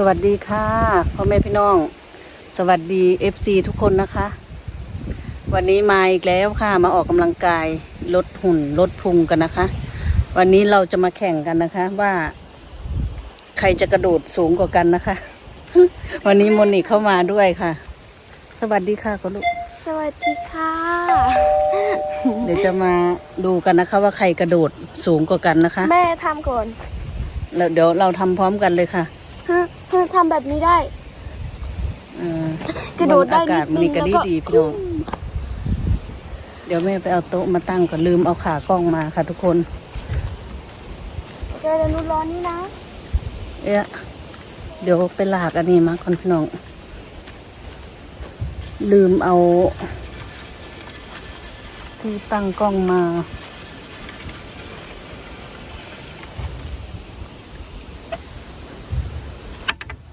สวัสดีค่ะพ่อแม่พี่น้อง สวัสดี FC ทุกคนนะคะ วันนี้มาอีกแล้วค่ะ มาออกกำลังกายลดหุ่นลดพุงกันนะคะ วันนี้เราจะมาแข่งกันนะคะ ว่า ใครจะกระโดดสูงกว่ากันนะคะ วันนี้มนนิเข้ามาด้วยค่ะ สวัสดีค่ะคุณลูกสวัสดีค่ะ เดี๋ยวจะมาดูกันนะคะ ว่าใครกระโดดสูงกว่ากันนะคะ แม่ทำก่อนแล้วเดี๋ยวเราทำพร้อมกันเลยค่ะ ฮะ ฮะทำแบบนี้ได้ เอ่อกระโดดได้อากาศมันนินี่ดกระนึดีงแล้วก็ ดีพี่น้อง เดี๋ยวแม่ไปเอาโต๊ะมาตั้งก่อนลืมเอาขากล้องมาค่ะทุกคน เจอแต่นุ่นร้อนนี่นะเอ๊ะเดี๋ยวไปลากอันนี้มาก่อนพี่น้อง ลืมเอา ที่ตั้งกล้องมา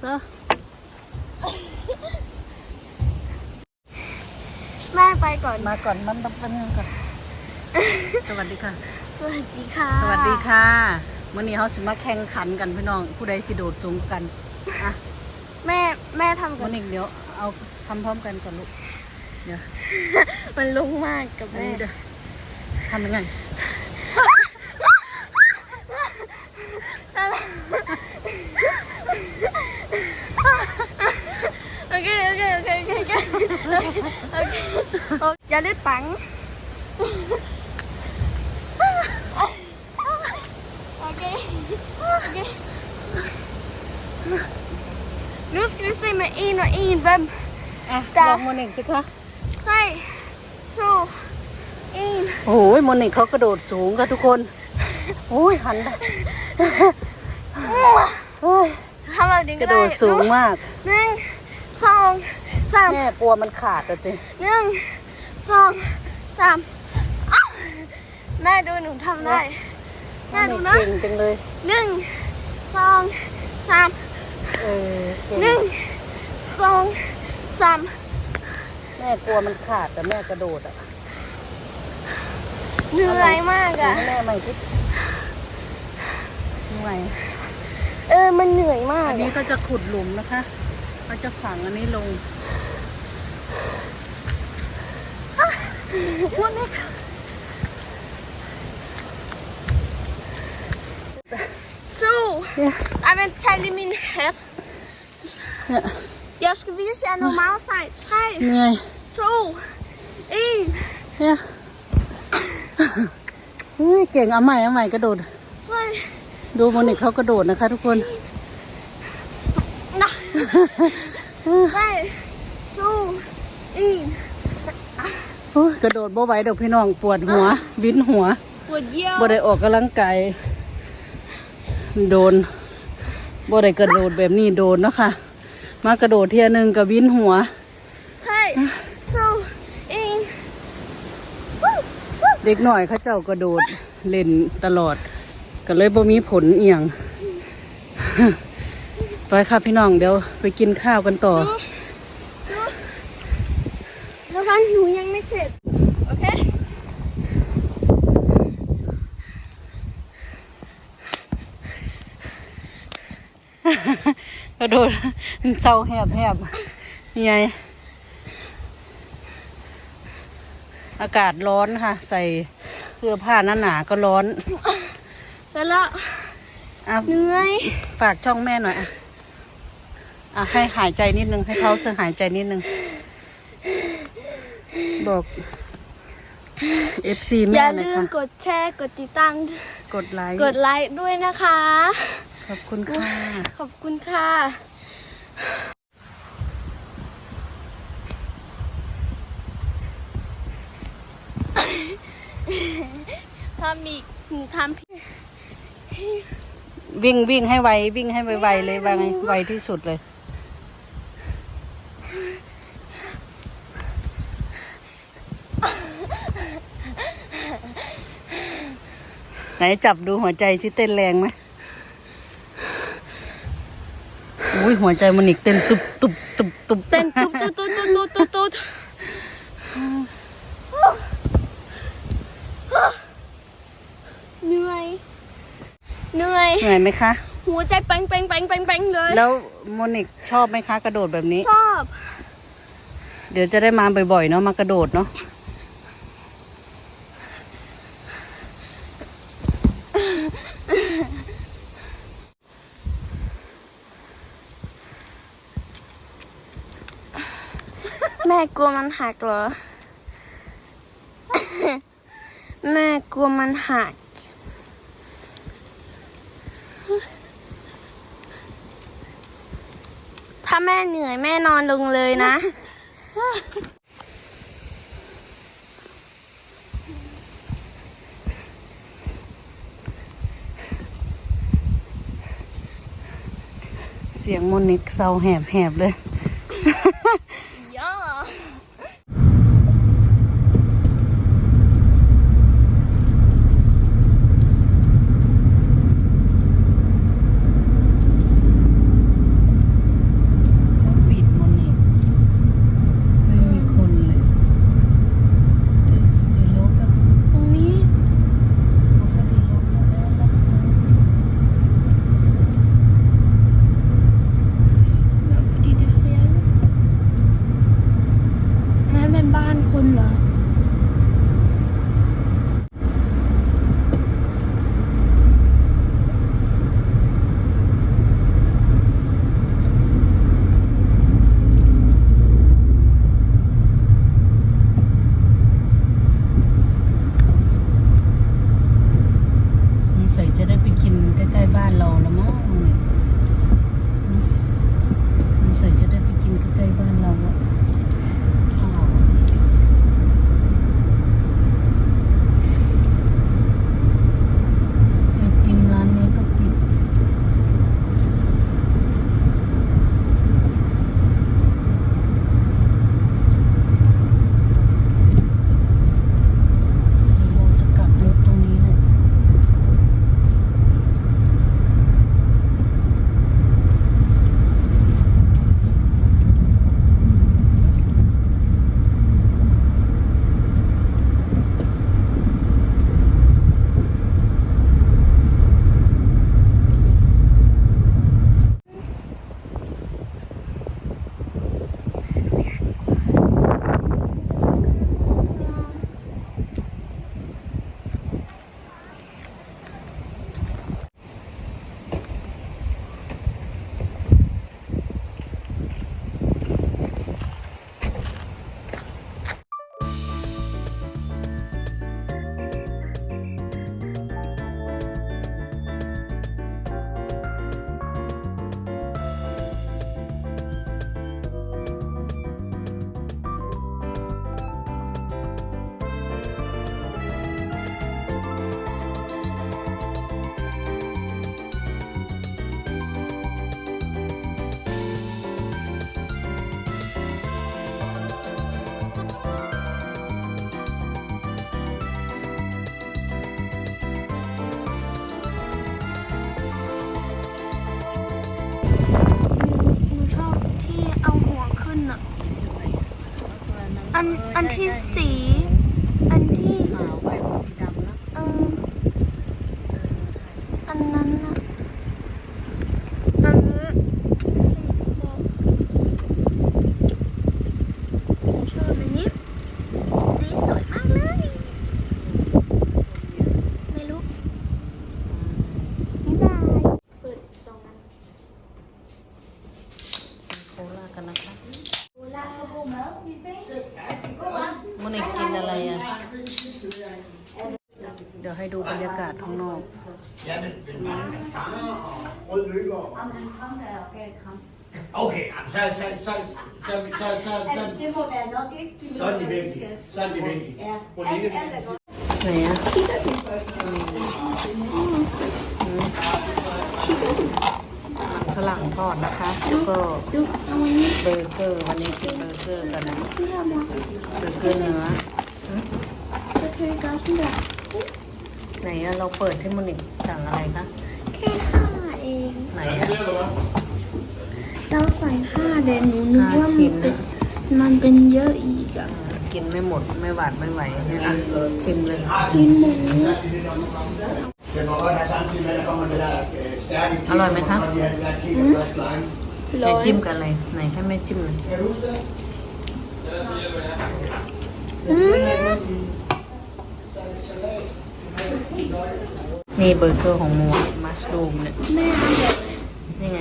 ซะ แม่ไปก่อนมาก่อนมันต้องเป็นก่อนสวัสดีค่ะ สวัสดีค่ะสวัสดีค่ะมื่อนี้เขาสิมาแข่งขันกันพี่น้อง ผู้ใดสิโดดสูงกันอะแม่แม่ทำก่อมื่อนนี้เดี๋ยวเอาทำพร้อมกันก่อนลูกเดี๋ยวมันลุงมากกับอันแม่นี้เด้อทำยังไงโอเคโอเคโอ เคโอเคโอเคโอเคโอเคอย่าเล่นปังโอเคโอเค Nu ska vi se med en och en vem อะจ้ะลองโมนิกสิคะ tre, två, en. โอ้ยโมนิกเขากระโดดสูงค่ะทุกคนโอ้ยหันไปโอ้ย Han var din กระโดดสูงมากหนึ่งสอง สามแม่กลัวมันขาดอะติหนึ่งสองสามอ้าวแม่ดูหนูทำได้แม่ดูนะเก่งจังเลยหนึ่งสองสามเออเก่งหนึ่งสองสามแม่กลัวมันขาดแต่แม่กระโดดอะเหนื่อยมากดูอะให้แม่ใหม่ทิทำไมเออมันเหนื่อยมากอันนี้อะก็จะขุดหลุมนะคะเขาจะฝังอันนี้ลง Så, nej men tag lige min hat. Jeg skal vise jer noget meget sejt. 3, เหนื่อย 2, 1, เนี่ยเฮ้ยเก่งเอาใหม่เอาใหม่กระโดด 3. ดูโมนิกเขากระโดดนะคะ ทุกคน Nej. 3, 2, 1. โอ้ยกระโดดบ่ไหวเดี๋ยวพี่น้องปวดหัว วินหัว Hvor jeg บ่ได้ออกกำลังกายโดนบ่ได้กระโดดแบบนี้โดนเนาะคะมากระโดดเทียหนึงกับวินหัว 3, 2, 1. เด็กหน่อยเขาเจ้ากระโดดเล่นตลอด ก็เลยบ่มีผลเอียง ไปค่ะพี่น้องเดี๋ยวไปกินข้าวกันต่อ แล้วกัน หนูยังไม่เสร็จโอเคกระโดดเศร้าแหบแหบนี่ไงอากาศร้อนค่ะ ใส่เสื้อผ้าหนาหนาๆก็ร้อนเสร็จแล้วอะเหนื่อยฝากช่องแม่หน่อยอะอะให้หายใจนิดนึง ให้เขาเสื้อหายใจนิดนึง บอก FC อแม่ย่าหน่อยลืมค่ะ กดแชร์กดติดตามกดไลค์ กดไลค์ด้วยนะคะ ขอบคุณค่ะ ขอบคุณค่ะถ้ามีหนูทำผิดวิ่งวิ่งให้ไว วิ่งให้ไวๆเลยว่าไงไวที่สุดเลย ไหนจับดูหัวใจที่เต้นแรงไหมอุ้ยหัวใจมันอีกเต้นตุบตุบตุบตุบเต้นตุ๊บตุ๊บตุ๊บตุ๊บตุ๊บตุ๊บเหนื่อยเหนื่อยเหนื่อยไหมคะ หัวใจเป้งเป้งเป้งเป้งเป้งเลย แล้วโมนิกชอบไหมคะ กระโดดแบบนี้ ชอบ เดี๋ยวจะได้มาบ่อยๆเนาะมากระโดดเนาะ แม่กลัวมันหักเหรอ แม่กลัวมันหัก ถ้าแม่เหนื่อยแม่นอนลงเลยนะ เสียงโมนิกเศร้าแหบๆเลย ที่สี อันที่ ขาวไปสีดำนะเอออันนั้นอะอันนี้ชอบอันนี้สีสวยมากเลย ไม่รู้บ๊ายบายเปิดสองอันโคลากันนะคะโมนิกกินอะไรอะ เดี๋ยวให้ดูบรรยากาศข้างนอก Okay, så, så, så, så, så, så, så, Det må være nok ikke de så er de vigtige. Så er de vigtige. Ja, Hvor alt, ligger alt er de? godt. ไหนอะ ฝรั่งทอดนะคะแล้วก็ดูเอาอันนี้เบอร์เกอร์วันนี้กินเบอร์เกอร์กันนะเสื้อมาเบอร์เกอร์เนื้อจะเคยกาเสื้อไหนอะเราเปิดที่โมนิกสั่งอะไรคะแค่ห้าเองไหนอะเราใส่ห้าเดนหนูนึกห้าว่าชิ้มันนเป็นมันเป็นเยอะอีกอะกินไม่หมดไม่หวาดไม่ไหวเนี่ยอะชิมเลย กินหมู Det må godt have samtidig med, at der kommer det der øh, อร่อยไหมคะร้จะอนจิ้มกับอะไร ไหนให้แม่จิ้มหน่อยอืมนี่เบอร์เกอร์ของโมมัสรูมเนี่ยแม่เอาแบบนี่ไง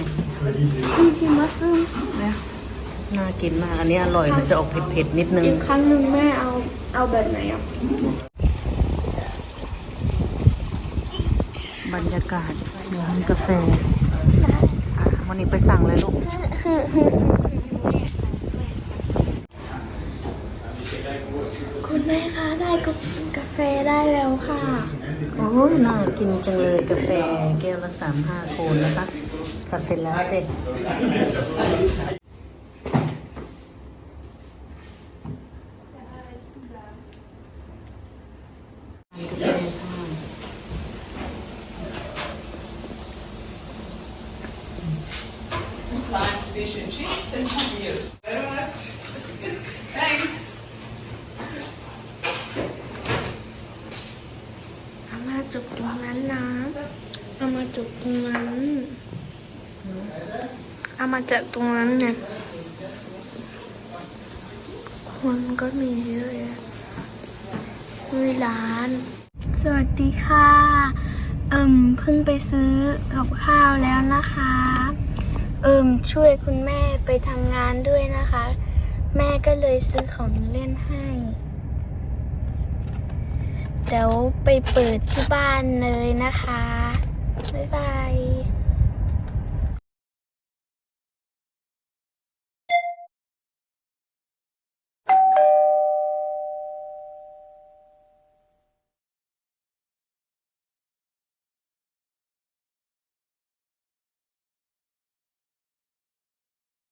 มีชิมัสรูมนะน่ากินมาก อันนี้อร่อยมันจะออกเผ็ดๆนิดนึงอีกครั้งหนึ่งแม่เอาเอาแบบไหนอะบรรยากาศ ร้านกาแฟอะวันนี้ไปสั่งเลยลูก คุณแม่คะได้กาแฟได้แล้วค่ะ โอ้ยน่ากินจังเลยกาแฟแก้วละสามห้าโคนนะคะ กาแฟลาเต้ เอามาจุกตรงนั้นนะ เอามาจุกตรงนั้น เอา มาจากตรงนั้นเนี่ย คนก็มีเยอะแยะมีร้าน สวัสดีค่ะ เอิ่มเพิ่งไปซื้อกับข้าวแล้วนะคะ เอิ่มช่วยคุณแม่ไปทำงานด้วยนะคะ แม่ก็เลยซื้อของเล่นให้เดี๋ยวไปเปิดที่บ้านเลยนะคะ บ๊ายบาย